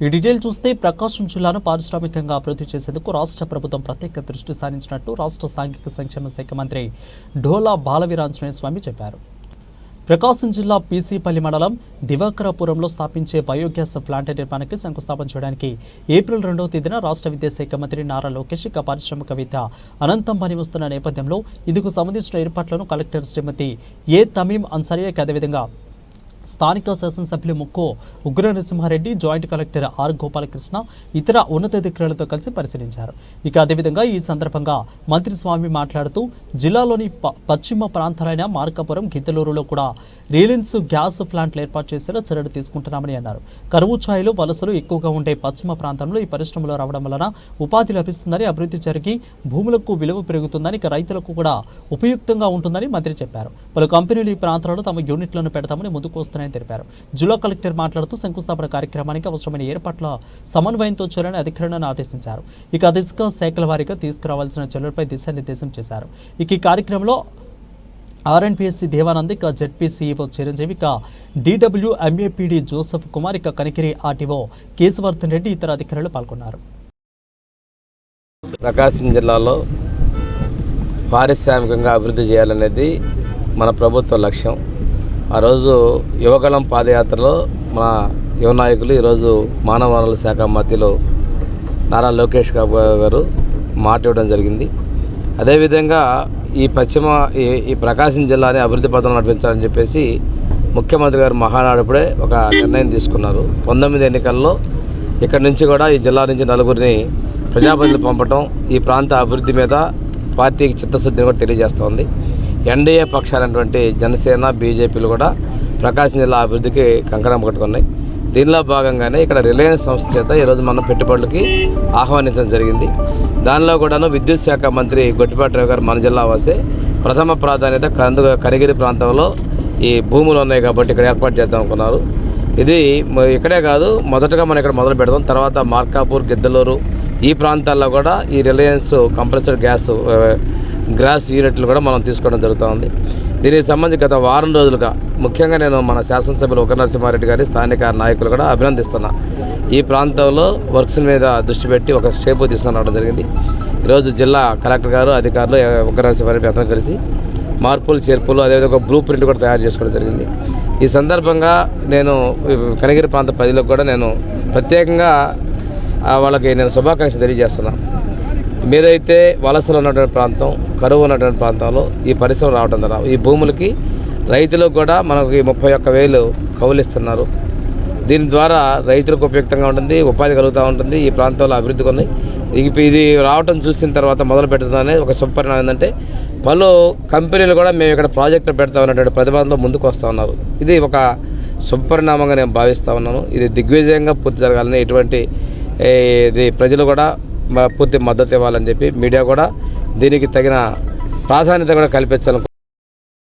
ఈ డీటెయిల్ చూస్తే ప్రకాశం జిల్లాను పారిశ్రామికంగా అభివృద్ధి చేసేందుకు రాష్ట్ర ప్రభుత్వం ప్రత్యేక దృష్టి సారించినట్టు రాష్ట్ర సాంఘిక సంక్షేమ శాఖ మంత్రి ఢోలా బాలవీరాంజనేయ స్వామి చెప్పారు. ప్రకాశం జిల్లా పీసీపల్లి మండలం దివాకరాపురంలో స్థాపించే బయోగ్యాస్ ప్లాంట్ నిర్మాణానికి శంకుస్థాపన చేయడానికి ఏప్రిల్ రెండవ తేదీన రాష్ట్ర విద్యాశాఖ మంత్రి నారా లోకేష్ ఇక పారిశ్రామికవేత్త అనంతం పని వస్తున్న నేపథ్యంలో ఇందుకు సంబంధించిన ఏర్పాట్లను కలెక్టర్ శ్రీమతి ఏ తమీం అన్సారియా అదేవిధంగా స్థానిక శాసనసభ్యులు Mukku Ugra Narasimha Reddy joint collector R Gopalakrishna ఇతర ఉన్నతాధికారులతో కలిసి పరిశీలించారు. ఇక అదేవిధంగా ఈ సందర్భంగా మంత్రి స్వామి మాట్లాడుతూ జిల్లాలోని ప- పశ్చిమ ప్రాంతాలైన మార్కాపురం గిద్దలూరులో కూడా రిలయన్స్ గ్యాస్ ప్లాంట్లు ఏర్పాటు చేసేలా చర్యలు తీసుకుంటున్నామని అన్నారు. కరువు ఛాయలు వలసలు ఎక్కువగా ఉండే పశ్చిమ ప్రాంతంలో ఈ పరిశ్రమలు రావడం వలన ఉపాధి లభిస్తుందని అభివృద్ధి జరిగి భూములకు విలువ పెరుగుతుందని ఇక రైతులకు కూడా ఉపయుక్తంగా ఉంటుందని మంత్రి చెప్పారు. పలు కంపెనీలు ఈ ప్రాంతాల్లో తమ యూనిట్లను పెడతామని ముందుకు వస్తున్నాయని తెలిపారు. జిల్లా కలెక్టర్ మాట్లాడుతూ శంకుస్థాపన కార్యక్రమానికి అవసరమైన ఏర్పాట్ల సమన్వయంతో చేయాలని అధికారులను ఆదేశించారు. ఇక అధిక శాఖల వారీగా తీసుకురావాల్సిన చర్యలపై దిశానిర్దేశం చేశారు. ఇక ఈ కార్యక్రమంలో ఆర్ఎన్పిఎస్సి దేవానంద్ ఇక జెడ్పీసీఓ చిరంజీవి ఇక డిడబ్ల్యూ ఎంఏపిడి జోసెఫ్ కుమార్ ఇక కనికిరి ఆర్టీఓ కేశవర్ధన్ రెడ్డి ఇతర అధికారులు పాల్గొన్నారు. ప్రకాశం జిల్లాలో పారిశ్రామికంగా అభివృద్ధి చేయాలనేది మన ప్రభుత్వ లక్ష్యం. ఆ రోజు యువగళం పాదయాత్రలో మన యువ నాయకులు ఈరోజు మానవ వనరుల శాఖ మధ్యలో నారా లోకేష్ బాబు గారు మాట ఇవ్వడం జరిగింది. అదేవిధంగా ఈ పశ్చిమ ఈ ఈ ప్రకాశం జిల్లాని అభివృద్ధి పథంలో నడిపించాలని చెప్పేసి ముఖ్యమంత్రి గారు మహానాడుప్పుడే ఒక నిర్ణయం తీసుకున్నారు. పంతొమ్మిది ఎన్నికల్లో ఇక్కడ నుంచి కూడా ఈ జిల్లా నుంచి నలుగురిని ప్రజాప్రతినిధులు పంపటం ఈ ప్రాంత అభివృద్ధి మీద పార్టీకి చిత్తశుద్ధిని కూడా తెలియజేస్తోంది ఎన్డీఏ పక్షాలైనటువంటి జనసేన బీజేపీలు కూడా ప్రకాశం జిల్లా అభివృద్ధికి కంకణం కట్టుకున్నాయి. దీనిలో భాగంగానే ఇక్కడ రిలయన్స్ సంస్థ చేత ఈరోజు మనం పెట్టుబడులకి ఆహ్వానించడం జరిగింది. దానిలో కూడాను విద్యుత్ శాఖ మంత్రి గొట్టిపాటి గారు మన జిల్లా వాసే ప్రథమ ప్రాధాన్యత కందు కరిగిరి ప్రాంతంలో ఈ భూములు ఉన్నాయి కాబట్టి ఇక్కడ ఏర్పాటు చేద్దాం అనుకున్నారు. ఇది ఇక్కడే కాదు మొదటగా మనం ఇక్కడ మొదలు పెడదాం. తర్వాత మార్కాపూర్ గిద్దలూరు ఈ ప్రాంతాల్లో కూడా ఈ రిలయన్స్ కంప్రెసర్ గ్యాస్ గ్రాస్ యూనిట్లు కూడా మనం తీసుకోవడం జరుగుతుంది. దీనికి సంబంధించి గత వారం రోజులుగా ముఖ్యంగా నేను మన శాసనసభ్యులు ఒక నరసింహారెడ్డి గారి స్థానిక నాయకులు కూడా అభినందిస్తున్నా. ఈ ప్రాంతంలో వర్క్స్ మీద దృష్టి పెట్టి ఒక స్టేపు తీసుకొని రావడం జరిగింది. ఈరోజు జిల్లా కలెక్టర్ గారు అధికారులు ఒక నరసింహారెడ్డి అందరం కలిసి మార్పులు చేర్పులు అదేవిధంగా ఒక బ్లూ ప్రింట్ కూడా తయారు చేసుకోవడం జరిగింది. ఈ సందర్భంగా నేను కనగిరి ప్రాంత ప్రజలకు కూడా నేను ప్రత్యేకంగా ఆ, వాళ్ళకి నేను శుభాకాంక్షలు తెలియజేస్తున్నాను మీరైతే వలసలు ఉన్నటువంటి ప్రాంతం కరువు ఉన్నటువంటి ప్రాంతంలో ఈ పరిశ్రమ రావడం ద్వారా ఈ భూములకి రైతులకు కూడా మనకి ముప్పై ఒక్క వేలు కౌలిస్తున్నారు దీని ద్వారా రైతులకు ఉపయుక్తంగా ఉంటుంది ఉపాధి కలుగుతూ ఉంటుంది ఈ ప్రాంతంలో అభివృద్ధి కొన్ని ఇది రావటం చూసిన తర్వాత మొదలు పెడుతుందనే ఒక సుపరిణామం ఏంటంటే పలు కంపెనీలు కూడా మేము ఇక్కడ ప్రాజెక్టు పెడతామన్నటువంటి ప్రతిపాదనలో ముందుకు వస్తూ ఉన్నారు. ఇది ఒక సుపరిణామంగా నేను భావిస్తూ ఉన్నాను. ఇది దిగ్విజయంగా పూర్తి జరగాలని ఎటువంటి ఇది ప్రజలు కూడా పూర్తి మద్దతు ఇవ్వాలని చెప్పి మీడియా కూడా దీనికి తగిన ప్రాధాన్యత కూడా కల్పించాలని